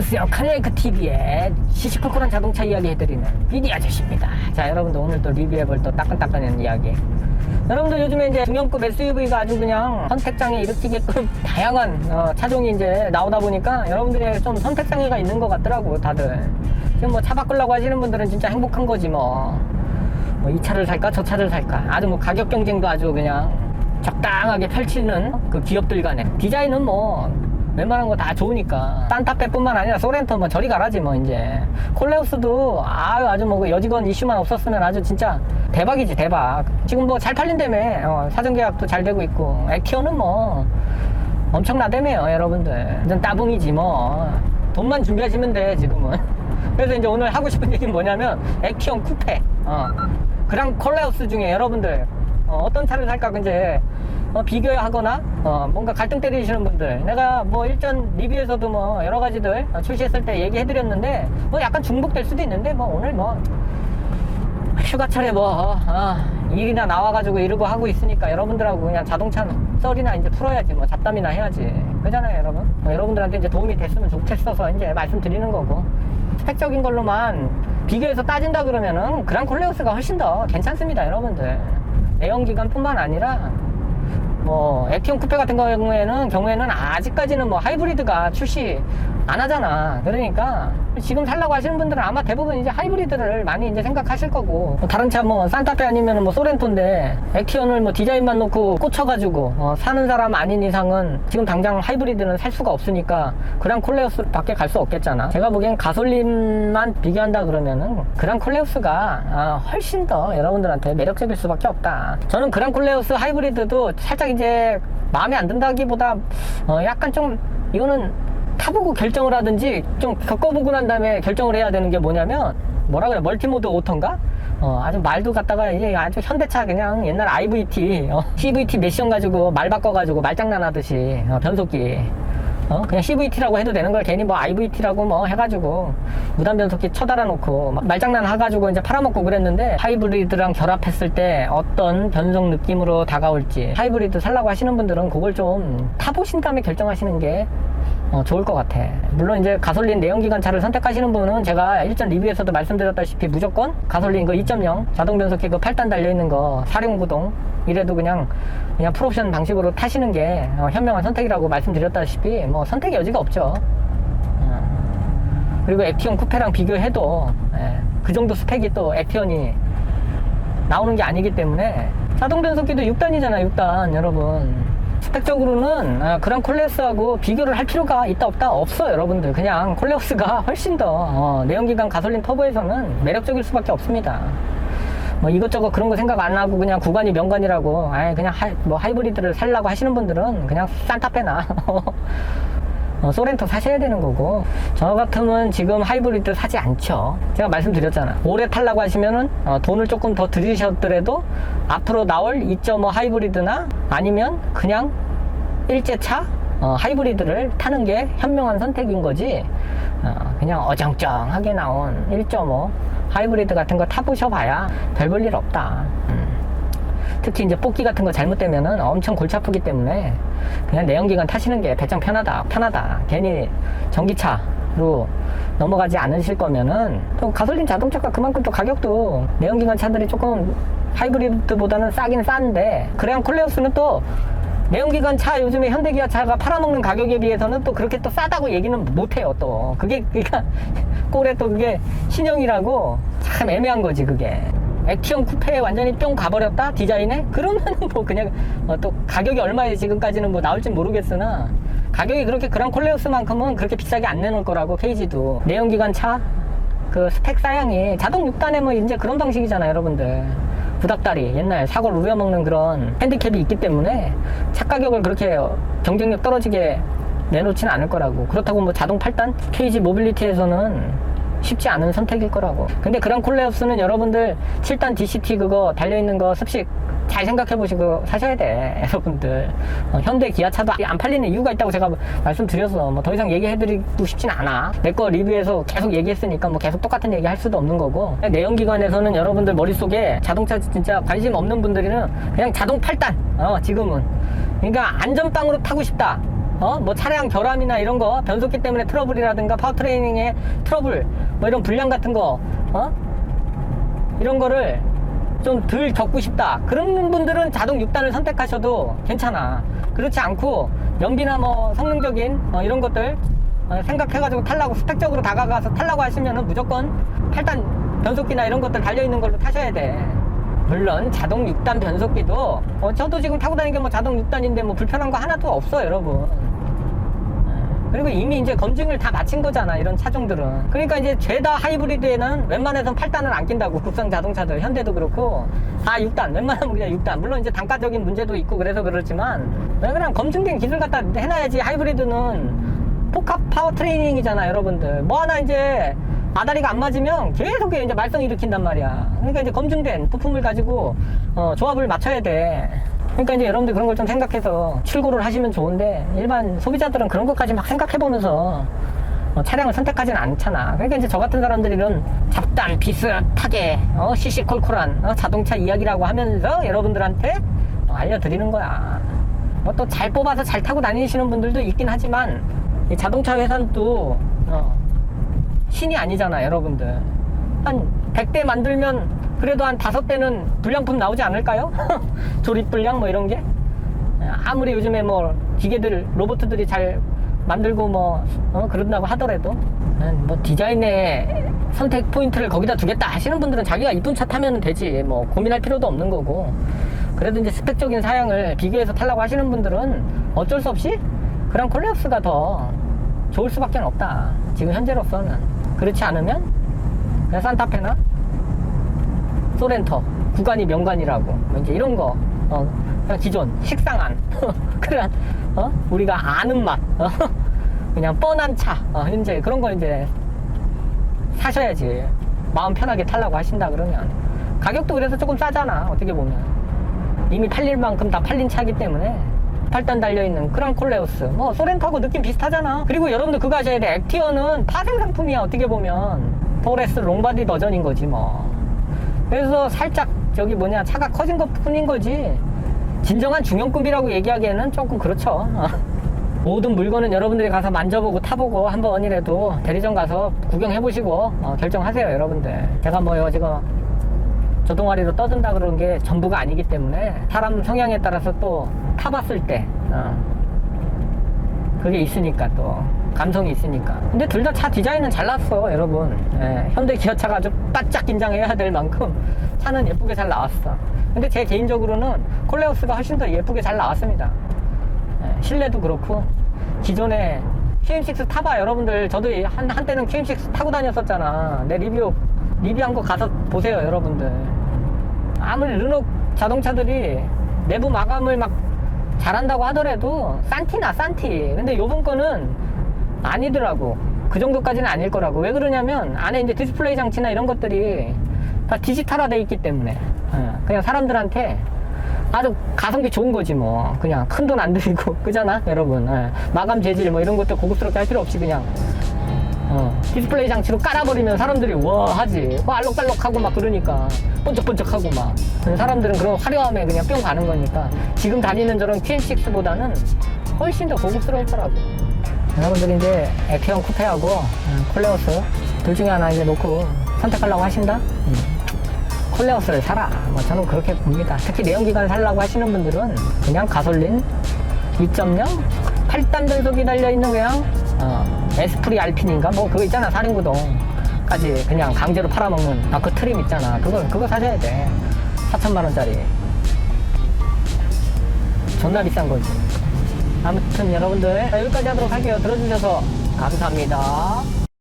안녕하세요. 카네이크 TV의 시시콜콜한 자동차 이야기 해드리는 비디 아저씨입니다. 자, 여러분들 오늘 또 리뷰해볼 또 따끈따끈한 이야기. 여러분들 요즘에 이제 중형급 SUV가 아주 그냥 선택장애 일으키게끔 다양한 어, 차종이 이제 나오다 보니까 여러분들의 좀 선택장애가 있는 것 같더라고, 다들. 지금 뭐 차 바꾸려고 하시는 분들은 진짜 행복한 거지 뭐. 뭐 이 차를 살까 저 차를 살까 아주 뭐 가격 경쟁도 아주 그냥 적당하게 펼치는 그 기업들 간에 디자인은 뭐 웬만한 거 다 좋으니까. 산타페뿐만 아니라 소렌토 뭐 저리 가라지 뭐 이제. 콜레우스도 아유 아주 뭐그 여직원 이슈만 없었으면 아주 진짜 대박이지 대박. 지금 뭐 잘 팔린다며. 어, 사전 계약도 잘 되고 있고. 액티어는 뭐 엄청나다며요 여러분들. 완전 따봉이지 뭐. 돈만 준비하시면 돼 지금은. 그래서 이제 오늘 하고 싶은 얘기는 뭐냐면 액티온 쿠페. 어, 그랑 콜레우스 중에 여러분들 어, 떤 차를 살까 이제 어, 비교하거나 어, 뭔가 갈등 때리시는 분들. 내가 뭐 일전 리뷰에서도 뭐 여러 가지들 어, 출시했을 때 얘기해 드렸는데 뭐 약간 중복될 수도 있는데 뭐 오늘 뭐 휴가철에 뭐 어, 일이나 나와가지고 이러고 하고 있으니까 여러분들하고 그냥 자동차 썰이나 이제 풀어야지 뭐 잡담이나 해야지. 그잖아요 여러분? 뭐 여러분들한테 이제 도움이 됐으면 좋겠어서 이제 말씀드리는 거고. 스펙적인 걸로만 비교해서 따진다 그러면은 그랑 콜레우스가 훨씬 더 괜찮습니다 여러분들. 내연기관뿐만 아니라 뭐 액티온 쿠페 같은 경우에는 경우에는 아직까지는 뭐 하이브리드가 출시 안 하잖아. 그러니까 지금 살라고 하시는 분들은 아마 대부분 이제 하이브리드를 많이 이제 생각하실 거고 뭐 다른 차 뭐 산타페 아니면 뭐 소렌토인데 액티온을 뭐 디자인만 놓고 꽂혀가지고 어, 사는 사람 아닌 이상은 지금 당장 하이브리드는 살 수가 없으니까 그랑 콜레우스밖에 갈 수 없겠잖아. 제가 보기엔 가솔린만 비교한다 그러면은 그랑 콜레우스가 아, 훨씬 더 여러분들한테 매력적일 수밖에 없다. 저는 그랑 콜레우스 하이브리드도 살짝 이제 마음에 안 든다기보다 어, 약간 좀 이거는 타보고 결정을 하든지 좀 겪어보고 난 다음에 결정을 해야 되는 게 뭐냐면 뭐라 그래 멀티모드 오토인가? 어, 아주 말도 갖다가 이게 아주 현대차 그냥 옛날 IVT, 어, CVT 메시션 가지고 말 바꿔가지고 말장난 하듯이 어, 변속기. 어, 그냥 CVT라고 해도 되는 걸 괜히 뭐 IVT라고 뭐 해가지고 무단 변속기 쳐달아 놓고 막 말장난 해가지고 이제 팔아먹고 그랬는데 하이브리드랑 결합했을 때 어떤 변속 느낌으로 다가올지 하이브리드 살라고 하시는 분들은 그걸 좀 타보신 다음에 결정하시는 게 어, 좋을 것 같아. 물론 이제 가솔린 내연기관 차를 선택하시는 분은 제가 일전 리뷰에서도 말씀드렸다시피 무조건 가솔린 그 2.0 자동 변속기 그 8단 달려있는 거 사륜구동 이래도 그냥 그냥 풀옵션 방식으로 타시는 게 어, 현명한 선택이라고 말씀드렸다시피 뭐 선택의 여지가 없죠. 어. 그리고 액티온 쿠페랑 비교해도 예, 그 정도 스펙이 또 액티온이 나오는 게 아니기 때문에 자동 변속기도 6단이잖아 6단 여러분 스펙적으로는 아, 그랑 콜레우스하고 비교를 할 필요가 있다 없다 없어 여러분들. 그냥 콜레우스가 훨씬 더 어, 내연기관 가솔린 터보에서는 매력적일 수밖에 없습니다. 뭐 이것저것 그런 거 생각 안 하고 그냥 구간이 명관이라고 아예 그냥 하이, 뭐 하이브리드를 살라고 하시는 분들은 그냥 산타페나 어, 소렌토 사셔야 되는 거고 저 같으면 지금 하이브리드 사지 않죠. 제가 말씀드렸잖아. 오래 탈라고 하시면은 어, 돈을 조금 더 들이셨더라도 앞으로 나올 2.5 하이브리드나 아니면 그냥 일제차 어, 하이브리드를 타는 게 현명한 선택인 거지. 어, 그냥 어정쩡하게 나온 1.5 하이브리드 같은 거 타보셔 봐야 별 볼 일 없다. 음. 특히 이제 뽑기 같은 거 잘못되면은 엄청 골치 아프기 때문에 그냥 내연기관 타시는 게 배짱 편하다 편하다. 괜히 전기차로 넘어가지 않으실 거면은 또 가솔린 자동차가 그만큼 또 가격도 내연기관 차들이 조금 하이브리드보다는 싸긴 싼데 그래야 콜레우스는 또 내연기관 차 요즘에 현대기아 차가 팔아먹는 가격에 비해서는 또 그렇게 또 싸다고 얘기는 못해요 또. 그게 그러니까 꼴에 또 그게 신형이라고 참 애매한 거지 그게 액티온 쿠페에 완전히 뿅 가버렸다? 디자인에? 그러면은 뭐 그냥 어, 또 가격이 얼마에 지금까지는 뭐 나올지 모르겠으나 가격이 그렇게 그랑 콜레우스만큼은 그렇게 비싸게 안 내놓을 거라고 케이지도. 내연기관 차 그 스펙 사양이 자동 6단에 뭐 이제 그런 방식이잖아 여러분들. 부닥다리 옛날 사골 우려먹는 그런 핸디캡이 있기 때문에 차 가격을 그렇게 경쟁력 떨어지게 내놓지는 않을 거라고. 그렇다고 뭐 자동 8단? 케이지 모빌리티에서는 쉽지 않은 선택일 거라고. 근데 그랑 콜레우스는 여러분들 7단 DCT 그거 달려있는 거 습식 잘 생각해 보시고 사셔야 돼 여러분들. 어, 현대 기아차도 안 팔리는 이유가 있다고 제가 말씀드려서 뭐 더 이상 얘기해 드리고 싶진 않아. 내 거 리뷰에서 계속 얘기했으니까 뭐 계속 똑같은 얘기 할 수도 없는 거고. 내연기관에서는 여러분들 머릿속에 자동차 진짜 관심 없는 분들은 그냥 자동 8단. 어 지금은. 그러니까 안전빵으로 타고 싶다 어? 뭐 차량 결함이나 이런 거, 변속기 때문에 트러블이라든가 파워트레이닝의 트러블, 뭐 이런 불량 같은 거, 어? 이런 거를 좀 덜 겪고 싶다. 그런 분들은 자동 6단을 선택하셔도 괜찮아. 그렇지 않고 연비나 뭐 성능적인 어, 이런 것들 어, 생각해가지고 탈라고 스펙적으로 다가가서 탈라고 하시면은 무조건 8단 변속기나 이런 것들 달려있는 걸로 타셔야 돼. 물론 자동 6단 변속기도 어, 저도 지금 타고 다니는 게 뭐 자동 6단인데 뭐 불편한 거 하나도 없어 여러분. 그리고 이미 이제 검증을 다 마친 거잖아 이런 차종들은. 그러니까 이제 죄다 하이브리드에는 웬만해선 8단을 안 낀다고 국산 자동차들 현대도 그렇고. 다 6단 웬만하면 그냥 6단. 물론 이제 단가적인 문제도 있고 그래서 그렇지만 그냥 검증된 기술 갖다 해놔야지 하이브리드는 복합 파워 트레이닝이잖아 여러분들. 뭐 하나 이제 아다리가 안 맞으면 계속 이제 말썽 일으킨단 말이야 그러니까 이제 검증된 부품을 가지고 어, 조합을 맞춰야 돼 그러니까 이제 여러분들 그런 걸 좀 생각해서 출고를 하시면 좋은데 일반 소비자들은 그런 것까지 막 생각해보면서 어, 차량을 선택하지는 않잖아. 그러니까 이제 저 같은 사람들은 잡담 비슷하게 어, 시시콜콜한 어, 자동차 이야기라고 하면서 여러분들한테 어, 알려드리는 거야. 뭐 또 잘 뽑아서 잘 타고 다니시는 분들도 있긴 하지만 이 자동차 회사는 또 어, 신이 아니잖아, 여러분들. 한 100대 만들면 그래도 한 다섯 대는 불량품 나오지 않을까요? 조립 불량 뭐 이런 게? 아무리 요즘에 뭐 기계들 로봇들이 잘 만들고 뭐 어, 그런다고 하더라도 음, 뭐 디자인의 선택 포인트를 거기다 두겠다 하시는 분들은 자기가 이쁜 차 타면 되지. 뭐 고민할 필요도 없는 거고. 그래도 이제 스펙적인 사양을 비교해서 타려고 하시는 분들은 어쩔 수 없이 그런 콜레오스가 더 좋을 수밖에 없다. 지금 현재로서는 그렇지 않으면 그냥 산타페나 소렌터 구간이 명간이라고. 뭐 이제 이런 거 어, 그냥 기존 식상한 그런 어? 우리가 아는 맛. 어? 그냥 뻔한 차. 어, 현재 그런 거 이제 사셔야지. 마음 편하게 타려고 하신다 그러면. 가격도 그래서 조금 싸잖아 어떻게 보면. 이미 팔릴 만큼 다 팔린 차기 때문에 8단 달려있는 크랑콜레오스. 뭐 소렌토하고 느낌 비슷하잖아. 그리고 여러분들 그거 아셔야 돼. 액티어는 파생 상품이야 어떻게 보면. 포레스 롱바디 버전인 거지 뭐. 그래서 살짝 저기 뭐냐 차가 커진 것 뿐인 거지. 진정한 중형급이라고 얘기하기에는 조금 그렇죠. 모든 물건은 여러분들이 가서 만져보고 타보고 한 번이라도 대리점 가서 구경해보시고 어, 결정하세요 여러분들. 제가 뭐요 지금 저 동아리로 떠든다 그런 게 전부가 아니기 때문에 사람 성향에 따라서 또 타봤을 때 어, 그게 있으니까 또 감성이 있으니까. 근데 둘 다 차 디자인은 잘 나왔어 여러분. 예, 현대 기아차가 아주 바짝 긴장해야 될 만큼 차는 예쁘게 잘 나왔어. 근데 제 개인적으로는 콜레오스가 훨씬 더 예쁘게 잘 나왔습니다. 예, 실내도 그렇고. 기존에 QM6 타봐 여러분들. 저도 한, 한때는 QM6 타고 다녔었잖아. 내 리뷰 리뷰한 거 가서 보세요 여러분들. 아무리 르노 자동차들이 내부 마감을 막 잘한다고 하더라도 산티나 산티. 근데 요번 거는 아니더라고. 그 정도까지는 아닐 거라고. 왜 그러냐면 안에 이제 디스플레이 장치나 이런 것들이 다 디지털화 돼 있기 때문에. 어, 그냥 사람들한테 아주 가성비 좋은 거지 뭐. 그냥 큰 돈 안 들이고. 그잖아 여러분. 예. 마감 재질 뭐 이런 것도 고급스럽게 할 필요 없이 그냥 어, 디스플레이 장치로 깔아버리면 사람들이 와 하지. 와 알록달록하고 막 그러니까. 번쩍번쩍하고 막. 사람들은 그런 화려함에 그냥 뿅 가는 거니까 지금 다니는 저런 QM6보다는 훨씬 더 고급스러울 거라고. 여러분들이 이제 액티온 쿠페하고 음, 콜레오스 둘 중에 하나 이제 놓고 선택하려고 하신다? 음. 콜레오스를 사라. 뭐 저는 그렇게 봅니다. 특히 내연기관 살라고 하시는 분들은 그냥 가솔린 2.0 8단 변속이 달려있는 그냥 어, 에스프리 알핀인가? 뭐 그거 있잖아 사륜구동까지 그냥 강제로 팔아먹는. 아, 그 트림 있잖아. 그거 그거 사셔야 돼. 4천만 원짜리. 존나 비싼 거지. 아무튼 여러분들 여기까지 하도록 할게요. 들어주셔서 감사합니다